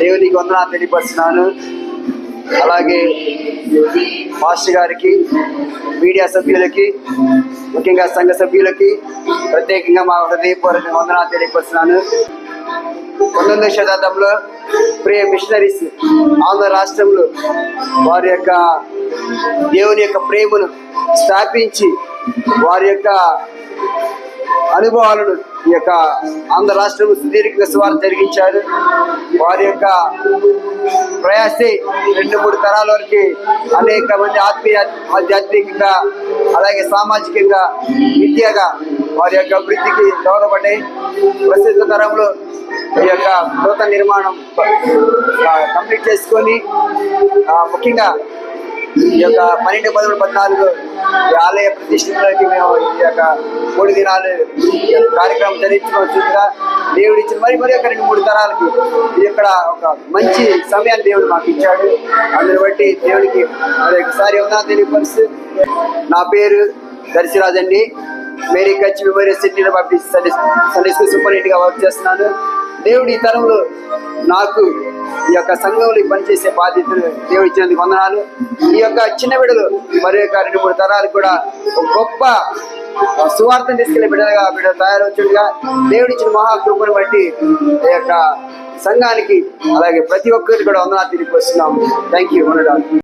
దేవునికి వందనాలు తెలియపరుస్తున్నాను. అలాగే మాస్టర్ గారికి మీడియా సభ్యులకి ముఖ్యంగా సంఘ సభ్యులకి ప్రత్యేకంగా మా హృదయపూర్వక వందనాలు తెలియపరుస్తున్నాను. పంతొమ్మిదవ శతాబ్దంలో ప్రియ మిషనరీస్ ఆంధ్ర రాష్ట్రంలో వారి యొక్క దేవుని యొక్క ప్రేమను స్థాపించి వారి యొక్క అనుభవాలను ఈ యొక్క ఆంధ్ర రాష్ట్రంలో సుదీర్ఘ సువార్త జరిగించారు వారి యొక్క ప్రయాసే రెండు మూడు తరాల వరకు అనేక మంది ఆత్మీయ ఆధ్యాత్మికంగా అలాగే సామాజికంగా విద్యగా వారి యొక్క అభివృద్ధికి దోహదపడ్డాయి. ప్రస్తుత తరంలో ఈ యొక్క నూతన నిర్మాణం కంప్లీట్ చేసుకొని ముఖ్యంగా ఈ యొక్క పన్నెండు పదమూడు పద్నాలుగు ఈ ఆలయ ప్రతిష్ఠలకి మేము ఈ యొక్క మూడు దినాలు కార్యక్రమం జరిగించుకోవచ్చుగా. దేవుడు ఇచ్చిన మరి మరి ఒక రెండు మూడు తరాలకి ఇక్కడ ఒక మంచి సమయాన్ని దేవుడు మాకు ఇచ్చాడు. అందుని బట్టి దేవుడికి మరి ఒకసారి ఏమన్నా తెలియపరుస్తూ నా పేరు దర్శిరాజ్ అండి. మేరీ కచ్ మెమోరియల్ సిటీలో పంపి సండే సండే స్కూల్ సూపరింటెండెంట్గా వర్క్ చేస్తున్నాను. దేవుడి ఈ తరంలో నాకు ఈ యొక్క సంఘంలో పనిచేసే బాధ్యతలు దేవుడు ఇచ్చినందుకు వందనాలు. ఈ యొక్క చిన్న బిడ్డలు మరి యొక్క రెండు మూడు తరాలు కూడా ఒక గొప్ప సువార్తను తీసుకెళ్ళే బిడ్డలుగా బిడ్డ తయారవుతుండగా దేవుడిచ్చిన మహాకృపను బట్టి ఈ యొక్క సంఘానికి అలాగే ప్రతి ఒక్కరికి కూడా వందనాలు తిరిగి వస్తున్నాము థ్యాంక్ యూ